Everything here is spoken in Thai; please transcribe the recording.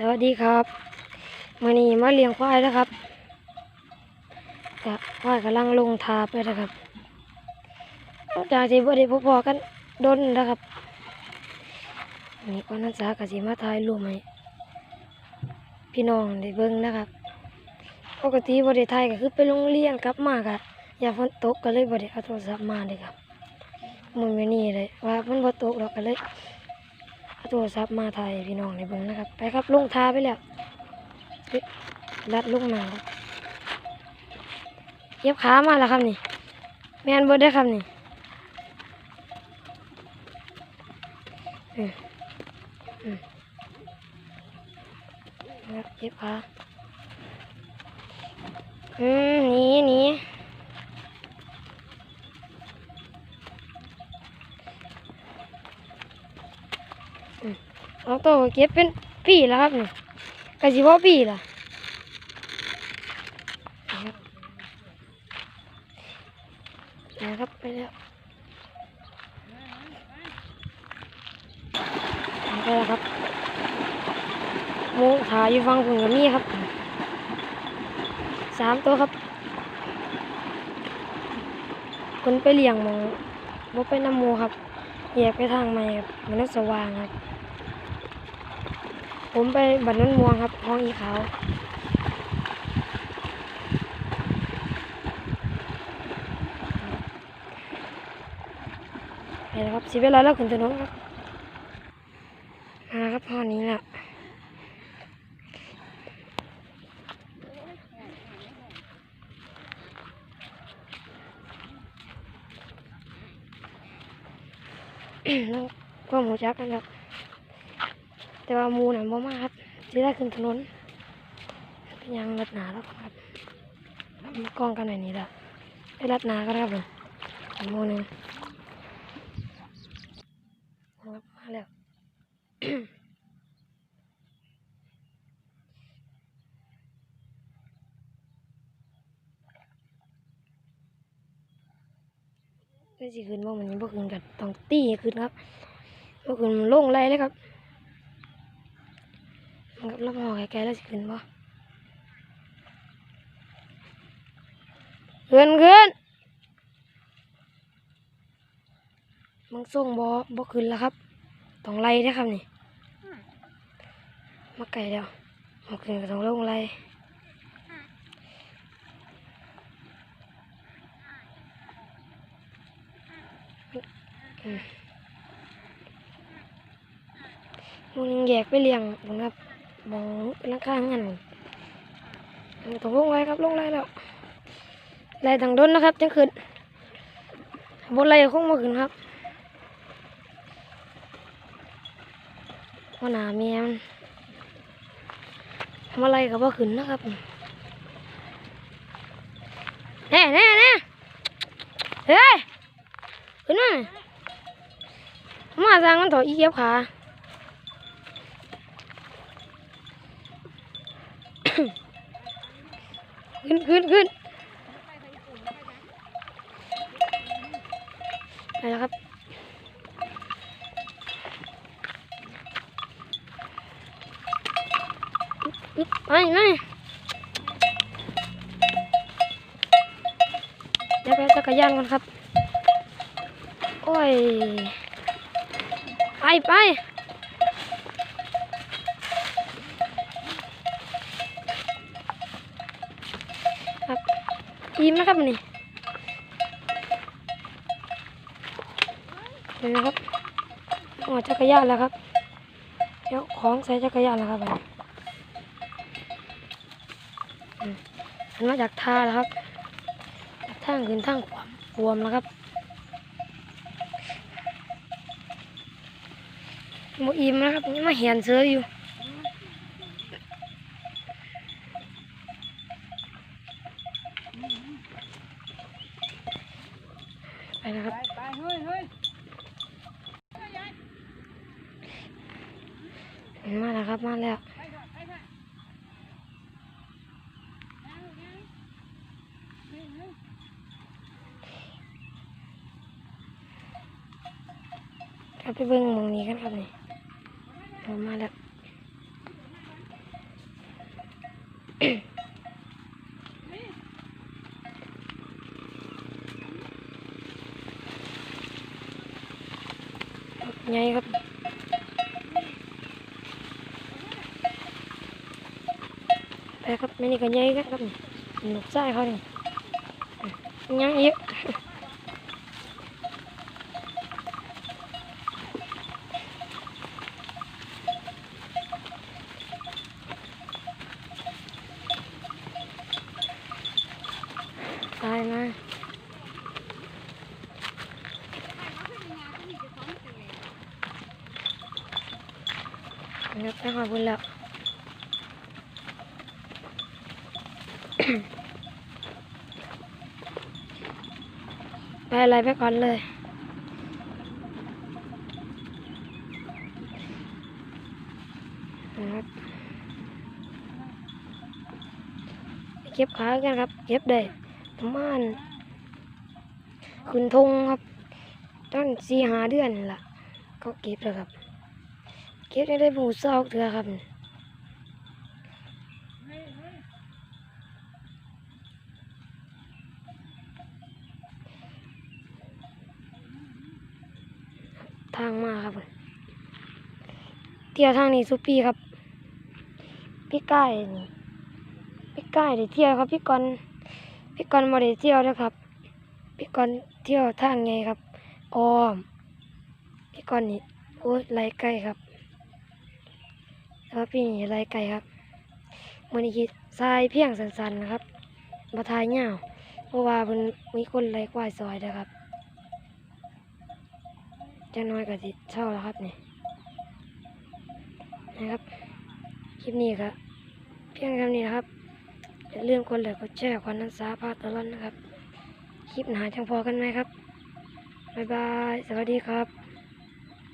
สวัสดีครับมื่อนี้มาเลี้ยงควายแล้วครับกะควายกำลังลงทาไปนะครับจากที่บ่ได้พบพอกันดนนะครับนี่ก็นักศึกษากสิมาถ่ายรูปให้พี่น้องได้เบิ่งนะครับปกติบ่ได้ถ่ายก็คือไปโรงเรียนกลับมากะอย่าฝนตกก็เลยบ่ได้เอาโทรศัพท์มาเลยครับมื้อนี้เลยว่ามันบ่ตกดอกก็เลย เอาโทรศัพท์มาถ่ายพี่น้องในเบิ้งนะครับ ไปครับลงทาไปแล้วรัดลงมาเย็บขามาแล้วครับนี่แมนเบิร์ดได้ครับนี่เย็บขาอืมหนีหนี เอาตก็เก็บเป็นปีแล้วครับนี่กะสิบ่อปีล่ะนะครับไปแล้วไปแล้วครับมูขาอยู่ฟังผุนกับมีครับสามตัวครับ คนไปเลี้ยงมองบ่ไปน้ำมูครับแยกไปทางใหม่ครับมันสว่างครับ ผมไปบันนั้นม่วงครับห้องอีเขาไปแล้วครับสิเวลาแล้วขึ้นถนนครับมาครับห้องนี้แหละนั่งก็หมูจักกันครับ แต่ว่ามูน่ะบ่มาครับสิได้ขึ้นถนนเป็นยังรัดหนาแล้วครับมากล้องกันหน่อยนี้ละไปรัดหนาก็ได้ครับผมมูนึ่งครับมาแล้วได้สิขึ้นบ่มันยังบ่ขึ้นกันต้องตีให้ขึ้นครับบ่ขึ้นมันลงไรเลยครับ กับลำหอไกลๆแล้วสิขึ้นบ่ขึ้นขึ้นมึงส่งบ่บ่ขึ้นแล้วครับต้องไล่เด้อครับนี่มาไกลแล้วมาขึ้นก็ต้องลงไล่อืมมึงแยกไปเลี้ยงมึงครับ มองเป็นราคาเงินต้องลงไรครับลงไรแล้วไรต่างดนนะครับจังขึ้นบนไรคงมาขึ้นครับว่าหนาเมียมันทำอะไรกับว่าขึ้นนะครับแน่แน่แน่เฮ้ยขึ้นมามาสร้างมันถอยอีเกียบขา ขึ้นขึ้นขึ้นไปแล้วครับไปไปเดี๋ยวไปจักรยานก่อนครับ โอ้ย ไปไปครับ ยิ้มนะครับนี่เดี๋ยวนะครับออจักรยานแล้วครับเดี๋ยวของใส่จักรยานแล้วครับอันนี้อืมมันมาจากท่าแล้วครับจากทางขึ้นทางขวามขวมแล้วครับหมูอิมนะครับยังมาเห็นเสืออยู่ นะครับ ไปเฮ้ยเฮ้ยมาแล้วครับมาแล้วไปเถอะไปเถอะครับไปเบิ้งหมองนี้กันครับนี่เอามาแล้ว ไงครับไปครับไม่นี่ก็ใหญ่กันครับหนุกใจเขานี่ยังอีกตายมา ครับไปอบคุณแล้วไปอะไรไปก่อนเลยนะครับเก็บขากันครับ เก็บได้ประมาณขึ้นทงครับ ต้นสี่หาเดือนล่ะ ก็เก็บแล้วครับ เก็บได้ได้ผูเศร้าเถื่อครับทางมาครับเที่ยวทางนี้สุปีครับ พี่ก้นี่พี่ก้ายได้เที่ยวครับ พี่กอนพี่กอนมาได้เที่ยวนะครับ พี่กอนเที่ยวทางไงครับอ้อมพี่กอนนี่โอ้ยไรไก่ครับ แล้วพี่นี่ไรไก่ครับมันนี้คิดทรายเพียงสันๆนะครับมาทายเงาวเพราะว่ามันมีคนไรควายซอยนะครับจะน้อยกว่าสิเช่าแล้วครับนี่นะครับ คลิปนี้ครับ เพียงเท่นี้นะครับอย่าลืมกดไลค์กดแชร์ควันนันสาพาตลอดนะครับ คลิปหนาจังพอกันไหมครับ บ๊ายบาย สวัสดีครับ